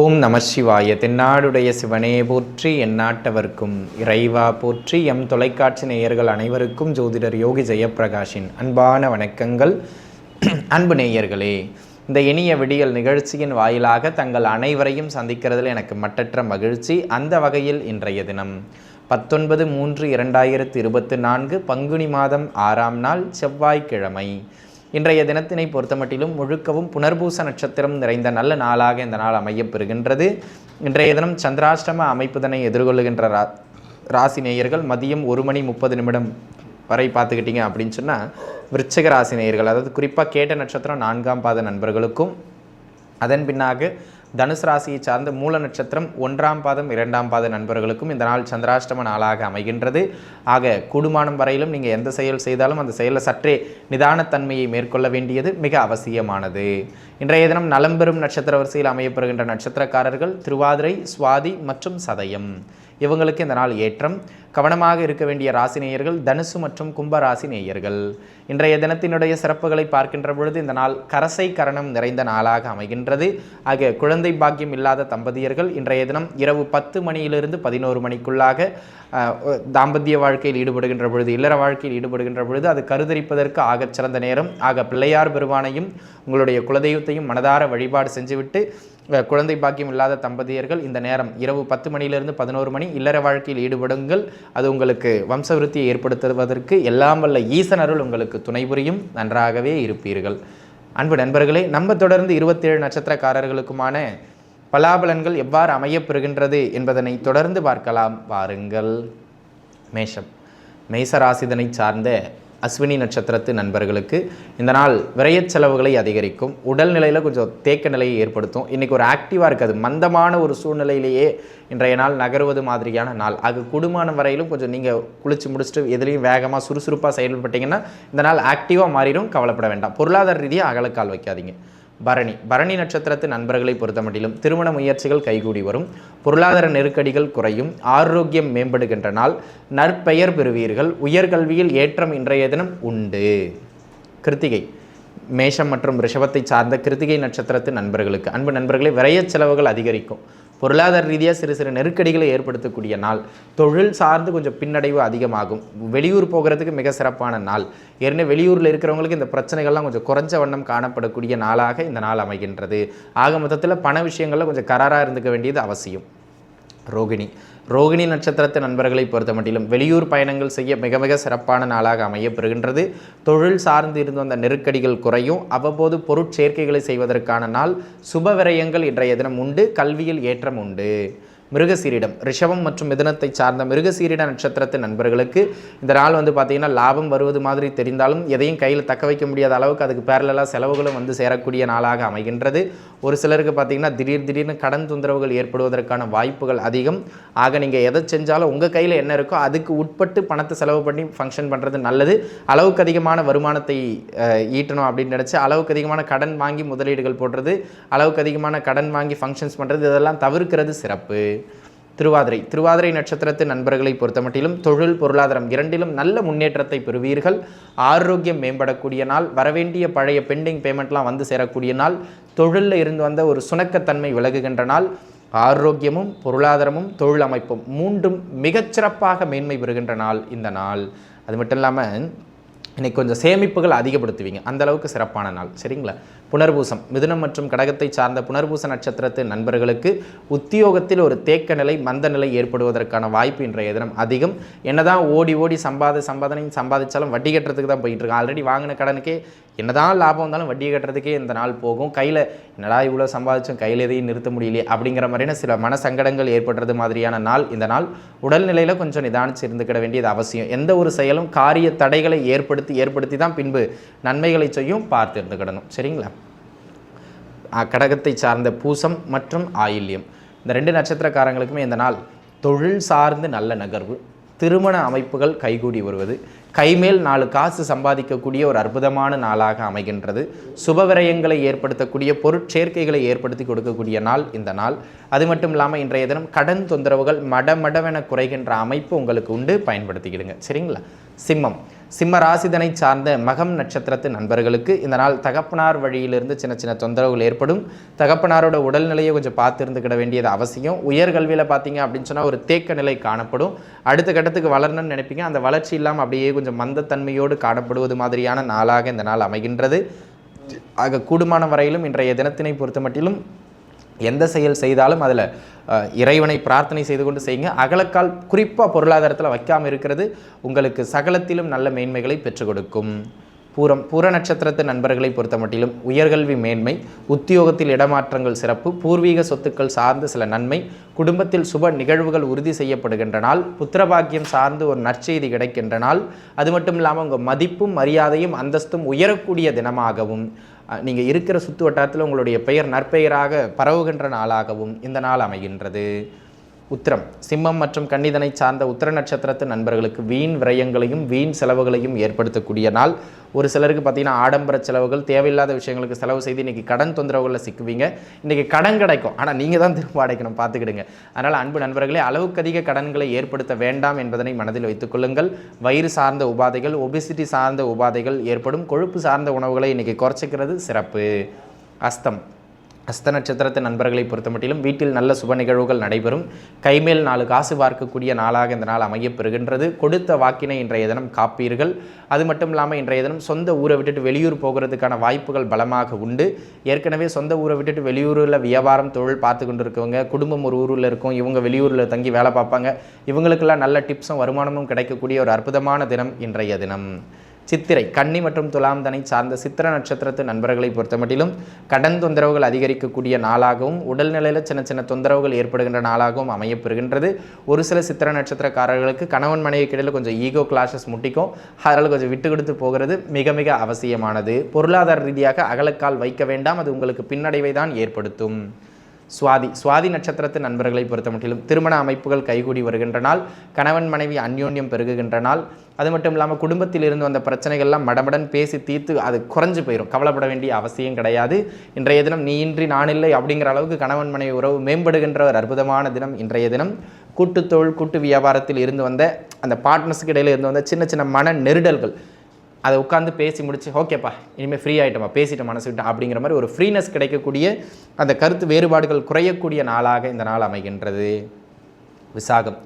ஓம் நம சிவாய. தென்னாடுடைய சிவனே போற்றி எந்நாட்டவர்க்கும் இறைவா போற்றி எம் தொலைக்காட்சி நேயர்கள் அனைவருக்கும் ஜோதிடர் யோகி ஜெயப்பிரகாஷின் அன்பான வணக்கங்கள். அன்பு நேயர்களே இந்த இனிய விடியல் நிகழ்ச்சியின் வாயிலாக தங்கள் அனைவரையும் சந்திக்கிறதில் எனக்கு மட்டற்ற மகிழ்ச்சி. அந்த வகையில் இன்றைய தினம் பத்தொன்பது மூன்று இரண்டாயிரத்து இருபத்தி நான்கு பங்குனி மாதம் ஆறாம் நாள் செவ்வாய்க்கிழமை. இன்றைய தினத்தினை பொறுத்தமட்டிலும் முழுக்கவும் புனர்பூச நட்சத்திரம் நிறைந்த நல்ல நாளாக இந்த நாள் அமையப்பெறுகின்றது. இன்றைய தினம் சந்திராஷ்டம அமைப்புதனை எதிர்கொள்ளுகின்ற ரா ராசி நேயர்கள் மதியம் ஒரு மணி முப்பது நிமிடம் வரை பார்த்துக்கிட்டீங்க அப்படின்னு சொன்னால் விருச்சக ராசி நேயர்கள் அதாவது குறிப்பாக கேட்ட நட்சத்திரம் நான்காம் பாத நண்பர்களுக்கும் அதன் பின்னாக தனுசு ராசியை சார்ந்த மூல நட்சத்திரம் ஒன்றாம் பாதம் இரண்டாம் பாத நண்பர்களுக்கும் இந்த நாள் சந்திராஷ்டம நாளாக அமைகின்றது. ஆக கூடுமானம் வரையிலும் நீங்கள் எந்த செயல் செய்தாலும் அந்த செயலில் சற்றே நிதானத்தன்மையை மேற்கொள்ள வேண்டியது மிக அவசியமானது. இன்றைய தினம் நலம்பெறும் நட்சத்திர வரிசையில் அமையப்பெறுகின்ற நட்சத்திரக்காரர்கள் திருவாதிரை சுவாதி மற்றும் சதயம். இவங்களுக்கு இந்த நாள் ஏற்றம். கவனமாக இருக்க வேண்டிய ராசி நேயர்கள் தனுசு மற்றும் கும்ப ராசி நேயர்கள். இன்றைய தினத்தினுடைய சிறப்புகளை பார்க்கின்ற பொழுது இந்த நாள் கரசை கரணம் நிறைந்த நாளாக அமைகின்றது. ஆக குழந்தை பாக்கியம் இல்லாத தம்பதியர்கள் இன்றைய தினம் இரவு பத்து மணியிலிருந்து பதினோரு மணிக்குள்ளாக தாம்பத்திய வாழ்க்கையில் ஈடுபடுகின்ற பொழுது இல்லற வாழ்க்கையில் ஈடுபடுகின்ற பொழுது அது கருதரிப்பதற்கு ஆகச் சிறந்த நேரம். ஆக பிள்ளையார் பெருமானையும் உங்களுடைய குலதெய்வத்தையும் மனதார வழிபாடு செஞ்சுவிட்டு குழந்தை பாக்கியம் இல்லாத தம்பதியர்கள் இந்த நேரம் இரவு பத்து மணியிலிருந்து பதினோரு மணி இல்லற வாழ்க்கையில் ஈடுபடுங்கள். அது உங்களுக்கு வம்சவிருத்தியை ஏற்படுத்துவதற்கு எல்லாம் வல்ல ஈசனருள் உங்களுக்கு துணை புரியும். நன்றாகவே இருப்பீர்கள். அன்பு நண்பர்களே நம்ம தொடர்ந்து இருபத்தேழு நட்சத்திரக்காரர்களுக்குமான பலாபலன்கள் எவ்வாறு அமையப்பெறுகின்றது என்பதனை தொடர்ந்து பார்க்கலாம். வாருங்கள். மேஷம். மேசராசிதனை சார்ந்த அஸ்வினி நட்சத்திரத்து நண்பர்களுக்கு. இந்த நாள் விரையச் செலவுகளை அதிகரிக்கும். உடல்நிலையில் கொஞ்சம் தேக்க நிலையை ஏற்படுத்தும். இன்றைக்கி ஒரு ஆக்டிவாக இருக்காது. மந்தமான ஒரு சூழ்நிலையிலேயே இன்றைய நாள் நகருவது மாதிரியான நாள். அது குடும்பம் வரையிலும் கொஞ்சம் நீங்கள் குளிச்சு முடிச்சுட்டு எதுலேயும் வேகமாக சுறுசுறுப்பாக செயல்பட்டீங்கன்னா இந்த நாள் ஆக்டிவாக மாறிடும். கவலைப்பட வேண்டாம். பொருளாதார ரீதியாக அகலக்கால் வைக்காதீங்க. பரணி. பரணி நட்சத்திரத்து நண்பர்களை பொறுத்தமட்டிலும் திருமண முயற்சிகள் கைகூடி வரும். பொருளாதார நெருக்கடிகள் குறையும். ஆரோக்கியம் மேம்படுகின்ற நாள் நற்பெயர் பெறுவீர்கள். உயர்கல்வியில் ஏற்றம் இன்றைய தினம் உண்டு. கிருத்திகை. மேஷம் மற்றும் ரிஷபத்தை சார்ந்த கிருத்திகை நட்சத்திரத்து நண்பர்களுக்கு. அன்பு நண்பர்களே விரைய செலவுகள் அதிகரிக்கும். பொருளாதார ரீதியாக சிறு சிறு நெருக்கடிகளை ஏற்படுத்தக்கூடிய நாள். தொழில் சார்ந்து கொஞ்சம் பின்னடைவு அதிகமாகும். வெளியூர் போகிறதுக்கு மிக சிறப்பான நாள். ஏற்கனவே வெளியூரில் இருக்கிறவங்களுக்கு இந்த பிரச்சனைகள்லாம் கொஞ்சம் குறைஞ்ச வண்ணம் காணப்படக்கூடிய நாளாக இந்த நாள் அமைகின்றது. ஆக மொத்தத்தில் பண விஷயங்களில் கொஞ்சம் கராராக இருந்துக்க வேண்டியது அவசியம். ரோகிணி ரோகிணி நட்சத்திரத்து நண்பர்களை பொறுத்த மட்டிலும் வெளியூர் பயணங்கள் செய்ய மிக மிக சிறப்பான நாளாக அமையப்பெறுகின்றது. தொழில் சார்ந்து இருந்து வந்த நெருக்கடிகள் குறையும். அவ்வப்போது பொருட்சேர்க்கைகளை செய்வதற்கான நாள் சுப விரயங்கள் இன்றைய தினம் உண்டு. கல்வியில் ஏற்றம் உண்டு. மிருகசீரிடம். ரிஷபம் மற்றும் மிதனத்தை சார்ந்த மிருகசீரிட நட்சத்திரத்தின் நண்பர்களுக்கு இந்த நாள் வந்து பார்த்தீங்கன்னா லாபம் வருவது மாதிரி தெரிந்தாலும் எதையும் கையில் தக்க வைக்க முடியாத அளவுக்கு அதுக்கு பேரலாக செலவுகளும் வந்து சேரக்கூடிய நாளாக அமைகின்றது. ஒரு சிலருக்கு பார்த்தீங்கன்னா திடீர் திடீர்னு கடன் தொந்தரவுகள் ஏற்படுவதற்கான வாய்ப்புகள் அதிகம். ஆக நீங்கள் எதை செஞ்சாலும் உங்கள் கையில் என்ன இருக்கோ அதுக்கு உட்பட்டு பணத்தை செலவு பண்ணி ஃபங்க்ஷன் பண்ணுறது நல்லது. அளவுக்கு அதிகமான வருமானத்தை ஈட்டணும் அப்படின்னு நினச்சி அளவுக்கு அதிகமான கடன் வாங்கி முதலீடுகள் போடுறது அளவுக்கு அதிகமான கடன் வாங்கி ஃபங்க்ஷன்ஸ் பண்ணுறது இதெல்லாம் தவிர்க்கிறது சிறப்பு. திருவாதிரை. திருவாதிரை நட்சத்திரத்து நண்பர்களை பொறுத்தமட்டிலும் தொழில் பொருளாதாரம் இரண்டிலும் நல்ல முன்னேற்றத்தை பெறுவீர்கள். ஆரோக்கியம் மேம்படக்கூடிய நாள் வரவேண்டிய பழைய பெண்டிங் பேமெண்ட்லாம் வந்து சேரக்கூடிய நாள் தொழிலில் இருந்து வந்த ஒரு சுணக்கத்தன்மை விலகுகின்ற நாள். ஆரோக்கியமும் பொருளாதாரமும் தொழில் அமைப்பும் மூன்றும் மிகச்சிறப்பாக மேன்மை பெறுகின்ற நாள் இந்த நாள். அது மட்டும் இல்லாமல் இன்னைக்கு கொஞ்சம் சேமிப்புகள் அதிகப்படுத்துவீங்க. அந்தளவுக்கு சிறப்பான நாள். சரிங்களா? புனர்பூசம். மிதுனம் மற்றும் கடகத்தை சார்ந்த புனர்பூச நட்சத்திரத்து நண்பர்களுக்கு உத்தியோகத்தில் ஒரு தேக்க நிலை மந்த நிலை ஏற்படுவதற்கான வாய்ப்பு இன்றைய தினம் அதிகம். என்னதான் ஓடி ஓடி சம்பாத சம்பாதனை சம்பாதிச்சாலும் வட்டி கட்டுறதுக்கு தான் போயிட்டு இருக்கு ஆல்ரெடி வாங்கின கடனுக்கே என்னதான் லாபம் வந்தாலும் வட்டி கட்டுறதுக்கே இந்த நாள் போகும். கையில் என்னடா இவ்வளோ சம்பாதிச்சும் கையில் எதையும் நிறுத்த முடியலையே அப்படிங்கிற மாதிரியான சில மன சங்கடங்கள் ஏற்படுறது மாதிரியான நாள். இந்த நாள் உடல்நிலையில் கொஞ்சம் நிதானிச்சு இருந்துக்கிட வேண்டியது அவசியம். எந்த ஒரு செயலும் காரிய தடைகளை ஏற்படுத்தி ஏற்படுத்தி தான் பின்பு நன்மைகளை செய்யும் பார்த்து இருந்துக்கிடணும். சரிங்களா? கடகத்தை சார்ந்த பூசம் மற்றும் ஆயில்யம். இந்த ரெண்டு நட்சத்திரக்காரங்களுக்குமே இந்த நாள் தொழில் சார்ந்து நல்ல நகர்வு திருமண அமைப்புகள் கைகூடி வருவது கைமேல் நாலு காசு சம்பாதிக்கக்கூடிய ஒரு அற்புதமான நாளாக அமைகின்றது. சுபவிரயங்களை ஏற்படுத்தக்கூடிய பொருட்சேர்க்கைகளை ஏற்படுத்தி கொடுக்கக்கூடிய நாள் இந்த நாள். அது மட்டும் இல்லாமல் இன்றைய தினம் கடன் தொந்தரவுகள் மடமடவென குறைகின்ற அமைப்பு உங்களுக்கு உண்டு. பயன்படுத்திக்கிடுங்க. சரிங்களா? சிம்மம். சிம்ம ராசிதனை சார்ந்த மகம் நட்சத்திரத்து நண்பர்களுக்கு இந்த நாள் தகப்பனார் வழியிலிருந்து சின்ன சின்ன தொந்தரவுகள் ஏற்படும். தகப்பனாரோட உடல்நிலையை கொஞ்சம் பார்த்து இருந்துக்கிட வேண்டியது அவசியம். உயர்கல்வியில் பார்த்தீங்க அப்படின்னு சொன்னால் ஒரு தேக்க நிலை காணப்படும். அடுத்த கட்டத்துக்கு வளரணும்னு நினைப்பீங்க. அந்த வளர்ச்சி இல்லாமல் அப்படியே கொஞ்சம் மந்தத்தன்மையோடு காணப்படுவது மாதிரியான நாளாக இந்த நாள் அமைகின்றது. ஆக கூடுமான வரையிலும் இன்றைய தினத்தினை பொறுத்த மட்டிலும் எந்த செயல் செய்தாலும் அதில் இறைவனை பிரார்த்தனை செய்து கொண்டு செய்யுங்க. அகலக்கால் குறிப்பாக பொருளாதாரத்தில் வைக்காமல் இருக்கிறது உங்களுக்கு சகலத்திலும் நல்ல மேன்மைகளை பெற்றுக் கொடுக்கும். பூரம் பூர நட்சத்திரத்து நண்பர்களை பொறுத்த மட்டிலும் உயர்கல்வி மேன்மை உத்தியோகத்தில் இடமாற்றங்கள் சிறப்பு பூர்வீக சொத்துக்கள் சார்ந்து சில நன்மை குடும்பத்தில் சுப நிகழ்வுகள் உறுதி செய்யப்படுகின்ற நாள் புத்திரபாக்கியம் சார்ந்து ஒரு நற்செய்தி கிடைக்கின்ற நாள் அது மட்டும் இல்லாமல் உங்கள் மதிப்பும் மரியாதையும் அந்தஸ்தும் உயரக்கூடிய தினமாகவும் நீங்கள் இருக்கிற சுற்று வட்டாரத்தில் உங்களுடைய பெயர் நற்பெயராக பரவுகின்ற நாளாகவும் இந்த நாள் அமைகின்றது. உத்திரம் சிம்மம் மற்றும் கன்னிதனை சார்ந்த உத்திர நட்சத்திரத்து நண்பர்களுக்கு வீண் விரயங்களையும் வீண் செலவுகளையும் ஏற்படுத்தக்கூடிய நாள். ஒரு சிலருக்கு பார்த்தீங்கன்னா ஆடம்பர செலவுகள் தேவையில்லாத விஷயங்களுக்கு செலவு செய்து இன்றைக்கி கடன் தொந்தரவுகளில் சிக்குவீங்க. இன்றைக்கி கடன் கிடைக்கும். ஆனால் நீங்கள் தான் திரும்ப அடைக்கணும். பார்த்துக்கிடுங்க. அதனால் அன்பு நண்பர்களே அளவுக்கு அதிக கடன்களை ஏற்படுத்த வேண்டாம் என்பதனை மனதில் வைத்துக்கொள்ளுங்கள் வயிறு சார்ந்த உபாதைகள் ஒபிசிட்டி சார்ந்த உபாதைகள் ஏற்படும். கொழுப்பு சார்ந்த உணவுகளை இன்றைக்கி குறைச்சிக்கிறது சிறப்பு. அஸ்தம். அஸ்த நட்சத்திரத்தின் நண்பர்களை பொறுத்த மட்டிலும் வீட்டில் நல்ல சுப நிகழ்வுகள் நடைபெறும். கைமேல் நாலு காசு பார்க்கக்கூடிய நாளாக இந்த நாள் அமையப்பெறுகின்றது கொடுத்த வாக்கினை இன்றைய தினம் காப்பீர்கள். அது மட்டும் இல்லாமல் இன்றைய தினம் சொந்த ஊரை விட்டுட்டு வெளியூர் போகிறதுக்கான வாய்ப்புகள் பலமாக உண்டு. ஏற்கனவே சொந்த ஊரை விட்டுட்டு வெளியூரில் வியாபாரம் தொழில் பார்த்து கொண்டு இருக்கவங்க குடும்பம் ஒரு ஊரில் இருக்கும் இவங்க வெளியூரில் தங்கி வேலை பார்ப்பாங்க. இவங்களுக்கெல்லாம் நல்ல டிப்ஸும் வருமானமும் கிடைக்கக்கூடிய ஒரு அற்புதமான தினம் இன்றைய தினம். சித்திரை கன்னி மற்றும் துலாம் தனை சார்ந்த சித்திர நட்சத்திரத்து நண்பர்களை பொறுத்தமட்டிலும் கடன் தொந்தரவுகள் அதிகரிக்கக்கூடிய நாளாகவும் உடல்நிலையில் சின்ன சின்ன தொந்தரவுகள் ஏற்படுகின்ற நாளாகவும் அமையப்பெறுகின்றது. ஒரு சில சித்திர நட்சத்திரக்காரர்களுக்கு கணவன் மனைவி கிடையில் கொஞ்சம் ஈகோ கிளாஷஸ் முட்டிக்கும். அதனால் கொஞ்சம் விட்டு கொடுத்து போகிறது மிக மிக அவசியமானது. பொருளாதார ரீதியாக அகலக்கால் வைக்க வேண்டாம். அது உங்களுக்கு பின்னடைவை தான் ஏற்படுத்தும். சுவாதி சுவாதி நட்சத்திரத்து நண்பர்களை பொறுத்த மட்டிலும் திருமண அமைப்புகள் கைகூடி வருகின்ற நாள் கணவன் மனைவி அந்யோன்யம் பெருகுகின்ற நாள் அது மட்டும் இல்லாமல் குடும்பத்தில் இருந்து வந்த பிரச்சனைகள்லாம் மடமடன் பேசி தீர்த்து அது குறைஞ்சு போயிடும் கவலைப்பட வேண்டிய அவசியம் கிடையாது. இன்றைய தினம் நீ இன்றி நான் இல்லை அப்படிங்கிற அளவுக்கு கணவன் மனைவி உறவு மேம்படுகின்ற ஒரு அற்புதமான தினம் இன்றைய தினம். கூட்டுத்தொழில் கூட்டு வியாபாரத்தில் இருந்து வந்த அந்த பார்ட்னர்ஸுக்கு இடையில இருந்து வந்த சின்ன சின்ன மன நெருடல்கள் அதை உட்காந்து பேசி முடிச்சு ஓகேப்பா இனிமேல் ஃப்ரீ ஆகிட்டோமா பேசிட்டு மனசு விட்டோம் அப்படிங்கிற மாதிரி ஒரு ஃப்ரீனஸ் கிடைக்கக்கூடிய அந்த கருத்து வேறுபாடுகள் குறையக்கூடிய நாளாக இந்த நாள் அமைகின்றது. விசாகம்.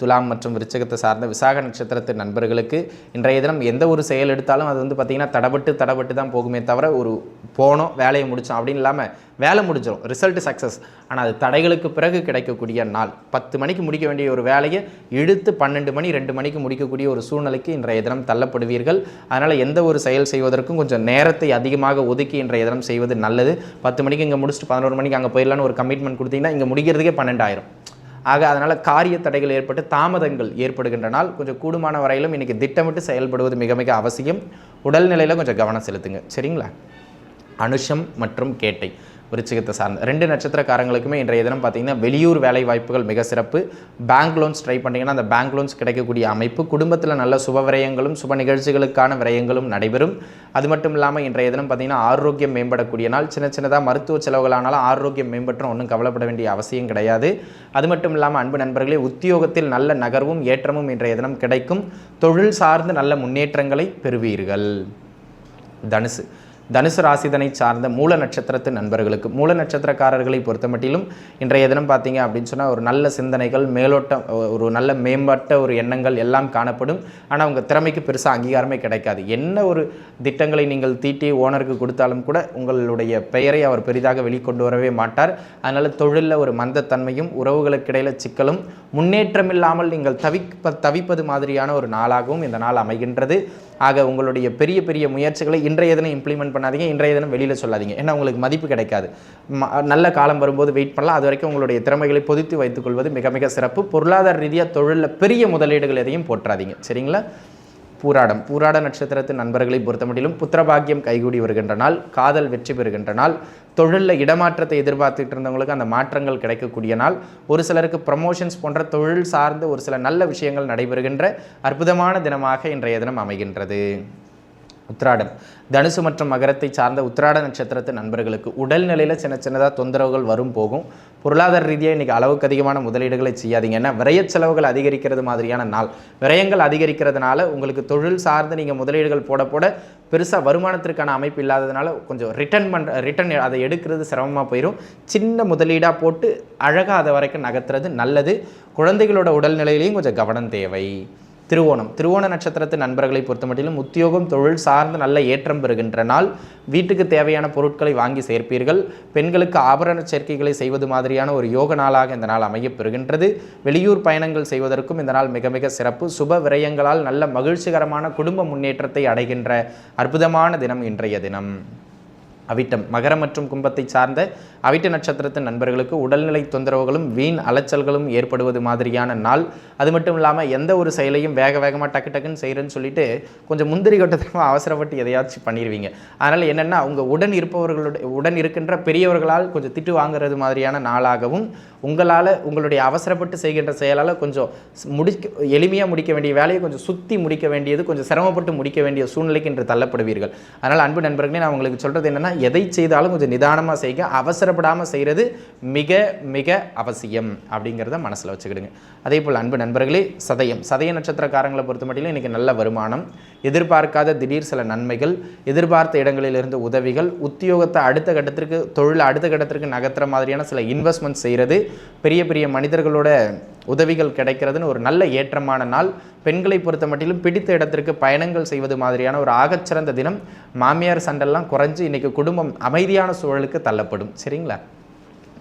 துலாம் மற்றும் விருச்சகத்தை சார்ந்த விசாக நட்சத்திரத்தின் நண்பர்களுக்கு இன்றைய தினம் எந்த ஒரு செயல் எடுத்தாலும் அது வந்து பார்த்திங்கன்னா தடபட்டு தடபட்டு தான் போகுமே தவிர ஒரு போனோம் வேலையை முடித்தோம் அப்படின்னு இல்லாமல் வேலை முடிஞ்சிடும் ரிசல்ட் சக்ஸஸ் ஆனால் அது தடைகளுக்கு பிறகு கிடைக்கக்கூடிய நாள். பத்து மணிக்கு முடிக்க வேண்டிய ஒரு வேலையை இழுத்து பன்னெண்டு மணி ரெண்டு மணிக்கு முடிக்கக்கூடிய ஒரு சூழ்நிலைக்கு இன்றைய தினம் தள்ளப்படுவீர்கள். அதனால் எந்த ஒரு செயல் செய்வதற்கும் கொஞ்சம் நேரத்தை அதிகமாக ஒதுக்கி இன்றைய தினம் செய்வது நல்லது. பத்து மணிக்கு இங்கே முடிச்சுட்டு பதினோரு மணிக்கு அங்கே போயிடலான்னு ஒரு கமிட்மெண்ட் கொடுத்தீங்கன்னா இங்கே முடிக்கிறதுக்கே பன்னெண்டாயிரம். ஆக அதனால் காரிய தடைகள் ஏற்பட்டு தாமதங்கள் ஏற்படுகின்றனால் கொஞ்சம் கூடுமான வரையிலும் இன்றைக்கி திட்டமிட்டு செயல்படுவது மிக மிக அவசியம். உடல்நிலையில் கொஞ்சம் கவனம் செலுத்துங்க. சரிங்களா? அனுஷம் மற்றும் கேட்டை. விருச்சிகத்தை சார்ந்த ரெண்டு நட்சத்திரக்காரங்களுக்குமே இன்றைய தினம் பார்த்தீங்கன்னா வெளியூர் வேலை வாய்ப்புகள் மிக சிறப்பு. பேங்க் லோன்ஸ் ட்ரை பண்ணிங்கன்னா அந்த பேங்க் லோன்ஸ் கிடைக்கக்கூடிய அமைப்பு குடும்பத்தில் நல்ல சுப விரயங்களும் சுப நிகழ்ச்சிகளுக்கான விரயங்களும் நடைபெறும். அது மட்டும் இல்லாமல் இன்றைய தினம் பார்த்தீங்கன்னா ஆரோக்கியம் மேம்படக்கூடிய நாள். சின்ன சின்னதாக மருத்துவ செலவுகளானாலும் ஆரோக்கியம் மேம்பற்றும் ஒன்றும் கவலைப்பட வேண்டிய அவசியம் கிடையாது. அது மட்டும் இல்லாமல் அன்பு நண்பர்களே உத்தியோகத்தில் நல்ல நகர்வும் ஏற்றமும் இன்றைய தினம் கிடைக்கும். தொழில் சார்ந்து நல்ல முன்னேற்றங்களை பெறுவீர்கள். தனுசு. தனுசு ராசிதனை சார்ந்த மூல நட்சத்திரத்து நண்பர்களுக்கு மூல நட்சத்திரக்காரர்களை பொறுத்த மட்டிலும் இன்றைய தினம் பார்த்தீங்க அப்படின்னு சொன்னால் ஒரு நல்ல சிந்தனைகள் மேலோட்டம் ஒரு நல்ல மேம்பட்ட ஒரு எண்ணங்கள் எல்லாம் காணப்படும். ஆனால் உங்கள் திறமைக்கு பெருசாக அங்கீகாரமே கிடைக்காது. என்ன ஒரு திட்டங்களை நீங்கள் தீட்டி ஓனருக்கு கொடுத்தாலும் கூட உங்களுடைய பெயரை அவர் பெரிதாக வெளிக்கொண்டு வரவே மாட்டார். அதனால் தொழிலில் ஒரு மந்தத்தன்மையும் உறவுகளுக்கிடையில் சிக்கலும் முன்னேற்றம் இல்லாமல் நீங்கள் தவிப்ப தவிப்பது மாதிரியான ஒரு நாளாகவும் இந்த நாள் அமைகின்றது. ஆக உங்களுடைய பெரிய பெரிய முயற்சிகளை இன்றைய தினம் இம்ப்ளிமெண்ட் பண்ணாதீங்க. இன்றைய தினம் வெளியில் சொல்லாதீங்க. ஏன்னா உங்களுக்கு மதிப்பு கிடைக்காது. நல்ல காலம் வரும்போது வெயிட் பண்ணலாம். அது வரைக்கும் உங்களுடைய திறமைகளை பொதித்து வைத்துக்கொள்வது மிக மிக சிறப்பு. பொருளாதார ரீதியாக தொழிலில் பெரிய முதலீடுகள் எதையும் போற்றாதீங்க. சரிங்களா? பூராடம். பூராட நட்சத்திரத்தின் நண்பர்களை பொறுத்த மட்டிலும் புத்திரபாகியம் கைகூடி வருகின்ற நாள் காதல் வெற்றி பெறுகின்ற நாள் தொழிலில் இடமாற்றத்தை எதிர்பார்த்துட்டு இருந்தவங்களுக்கு அந்த மாற்றங்கள் கிடைக்கக்கூடிய நாள் ஒரு சிலருக்கு ப்ரமோஷன்ஸ் போன்ற தொழில் சார்ந்து ஒரு சில நல்ல விஷயங்கள் நடைபெறுகின்ற அற்புதமான தினமாக இன்றைய தினம் அமைகின்றது. உத்ராடம் தனுசு மற்றும் மகரத்தை சார்ந்த உத்ராட நட்சத்திரத்து நண்பர்களுக்கு உடல்நிலையில் சின்ன சின்னதாக தொந்தரவுகள் வரும் போகும். பொருளாதார ரீதியாக இன்றைக்கி அளவுக்கு அதிகமான முதலீடுகளை செய்யாதீங்க. ஏன்னா விரய செலவுகள் அதிகரிக்கிறது மாதிரியான நாள். விரயங்கள் அதிகரிக்கிறதுனால உங்களுக்கு தொழில் சார்ந்து நீங்கள் முதலீடுகள் போட போட பெருசாக வருமானத்திற்கான அமைப்பு இல்லாததுனால கொஞ்சம் ரிட்டர்ன் பண்ணுற ரிட்டர்ன் அதை எடுக்கிறது சிரமமாக போயிடும் சின்ன முதலீடாக போட்டு அழகாக அதை வரைக்கும் நகர்த்துறது நல்லது. குழந்தைகளோட உடல்நிலையிலையும் கொஞ்சம் கவனம் தேவை. திருவோணம். திருவோண நட்சத்திரத்து நண்பர்களை பொறுத்தமட்டிலும் உத்தியோகம் தொழில் சார்ந்த நல்ல ஏற்றம் பெறுகின்ற நாள். வீட்டுக்கு தேவையான பொருட்களை வாங்கி சேர்ப்பீர்கள். பெண்களுக்கு ஆபரண சேர்க்கைகளை செய்வது மாதிரியான ஒரு யோக நாளாக இந்த நாள் அமையப் பெறுகின்றது. வெளியூர் பயணங்கள் செய்வதற்கும் இந்த நாள் மிக மிக சிறப்பு. சுப விரயங்களால் நல்ல மகிழ்ச்சிகரமான குடும்ப முன்னேற்றத்தை அடைகின்ற அற்புதமான தினம் இன்றைய தினம். அவிட்டம் மகரம் மற்றும் கும்பத்தை சார்ந்த அவிட்ட நட்சத்திரத்தின் நண்பர்களுக்கு உடல்நிலை தொந்தரவுகளும் வீண் அலைச்சல்களும் ஏற்படுவது மாதிரியான நாள். அது மட்டும் இல்லாமல் எந்த ஒரு செயலையும் வேக வேகமாக டக்கு டக்குன்னு செய்கிறேன்னு சொல்லிட்டு கொஞ்சம் முந்திரி கட்டத்தனமாக அவசரப்பட்டு எதையாச்சும் பண்ணிடுவீங்க அதனால் என்னென்னா உங்கள் உடன் இருப்பவர்களுடைய உடன் இருக்கின்ற பெரியவர்களால் கொஞ்சம் திட்டு வாங்குறது மாதிரியான நாளாகவும் உங்களால் உங்களுடைய அவசரப்பட்டு செய்கின்ற செயலால் கொஞ்சம் முடிக்க எளிமையாக முடிக்க வேண்டிய வேலையை கொஞ்சம் சுற்றி முடிக்க வேண்டியது கொஞ்சம் சிரமப்பட்டு முடிக்க வேண்டிய சூழ்நிலைக்கு இன்று தள்ளப்படுவீர்கள். அதனால் அன்பு நண்பர்களே நான் உங்களுக்கு சொல்கிறது என்னென்னா எதை செய்தாலும் கொஞ்சம் நிதானமாக செய்க அவசரப்படாமல் செய்கிறது மிக மிக அவசியம் அப்படிங்கிறத மனசில் வச்சுக்கிடுங்க. அதே போல் அன்பு நண்பர்களே சதயம். சதய நட்சத்திரக்காரங்களை பொறுத்த மட்டும் இன்றைக்கி நல்ல வருமானம். எதிர்பார்க்காத திடீர் சில நன்மைகள் எதிர்பார்த்த இடங்களிலிருந்து உதவிகள் உத்தியோகத்தை அடுத்த கட்டத்திற்கு தொழில் அடுத்த கட்டத்திற்கு நகர்த்துற மாதிரியான சில இன்வெஸ்ட்மெண்ட் செய்கிறது பெரிய பெரிய மனிதர்களோட உதவிகள் கிடைக்கிறதுன்னு ஒரு நல்ல ஏற்றமான நாள். பெண்களை பொறுத்த மட்டிலும் பிடித்த இடத்திற்கு பயணங்கள் செய்வது மாதிரியான ஒரு ஆகச்சிறந்த தினம். மாமியார் சண்டெல்லாம் குறைஞ்சு இன்றைக்கி குடும்பம் அமைதியான சூழலுக்கு தள்ளப்படும். சரிங்களா?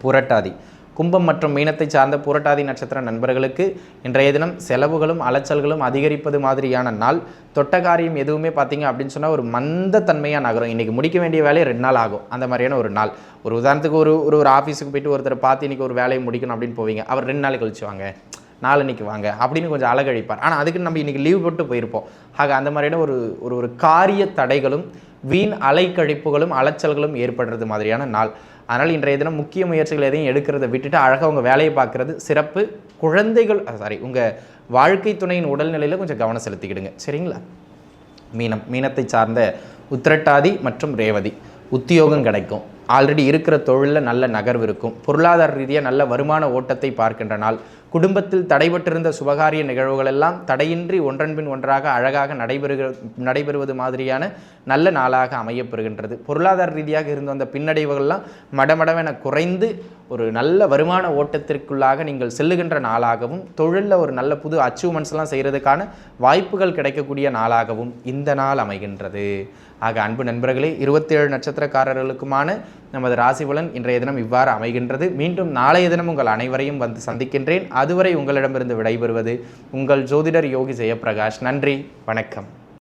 புரட்டாதி. கும்பம் மற்றும் மீனத்தை சார்ந்த புரட்டாதி நட்சத்திர நண்பர்களுக்கு இன்றைய தினம் செலவுகளும் அலைச்சல்களும் அதிகரிப்பது மாதிரியான நாள். தொட்ட காரியம் எதுவுமே பார்த்தீங்க அப்படின்னு சொன்னால் ஒரு மந்த தன்மையாக நகரும். இன்றைக்கி முடிக்க வேண்டிய வேலையை ரெண்டு நாள் ஆகும். அந்த மாதிரியான ஒரு நாள். ஒரு உதாரணத்துக்கு ஒரு ஒரு ஒரு ஆஃபீஸுக்கு போயிட்டு ஒருத்தர் பார்த்து இன்றைக்கி ஒரு வேலையை முடிக்கணும் அப்படின்னு போவீங்க. அவர் ரெண்டு நாள் கழிச்சு வாங்க நாளன்னைக்கு வாங்க அப்படின்னு கொஞ்சம் அழகழிப்பார். ஆனால் அதுக்கு நம்ம இன்றைக்கி லீவ் போட்டு போயிருப்போம். ஆக அந்த மாதிரியான ஒரு ஒரு ஒரு காரிய தடைகளும் வீண் அலைக்கழிப்புகளும் அலைச்சல்களும் ஏற்படுறது மாதிரியான நாள். அதனால் இன்றைய தினம் முக்கிய முயற்சிகள் எதையும் எடுக்கிறத விட்டுட்டு அழகாக உங்கள் வேலையை பார்க்குறது சிறப்பு. குழந்தைகள் சாரி உங்கள் வாழ்க்கை துணையின் உடல்நிலையில் கொஞ்சம் கவனம் செலுத்திக்கிடுங்க. சரிங்களா? மீனம் மீனத்தை சார்ந்த உத்திரட்டாதி மற்றும் ரேவதி. உத்தியோகம் கிடைக்கும். ஆல்ரெடி இருக்கிற தொழிலில் நல்ல நகர்வு இருக்கும். பொருளாதார ரீதியாக நல்ல வருமான ஓட்டத்தை பார்க்கின்ற நாள். குடும்பத்தில் தடைபட்டிருந்த சுபகாரிய நிகழ்வுகள் எல்லாம் தடையின்றி ஒன்றன்பின் ஒன்றாக அழகாக நடைபெறுகிற நடைபெறுவது மாதிரியான நல்ல நாளாக அமையப்பெறுகின்றது. பொருளாதார ரீதியாக இருந்த அந்த பின்னடைவுகள்லாம் மடமடவென குறைந்து ஒரு நல்ல வருமான ஓட்டத்திற்குள்ளாக நீங்கள் செல்லுகின்ற நாளாகவும் தொழிலில் ஒரு நல்ல புது அச்சீவ்மெண்ட்ஸ்லாம் செய்கிறதுக்கான வாய்ப்புகள் கிடைக்கக்கூடிய நாளாகவும் இந்த நாள் அமைகின்றது. ஆக அன்பு நண்பர்களே இருபத்தேழு நட்சத்திரக்காரர்களுக்குமான நமது ராசிபலன் இன்றைய தினம் இவ்வாறு அமைகின்றது. மீண்டும் நாளைய தினம் உங்கள் அனைவரையும் வந்து சந்திக்கின்றேன். அதுவரை உங்களிடமிருந்து விடைபெறுவது உங்கள் ஜோதிடர் யோகி ஜெயப்பிரகாஷ். நன்றி வணக்கம்.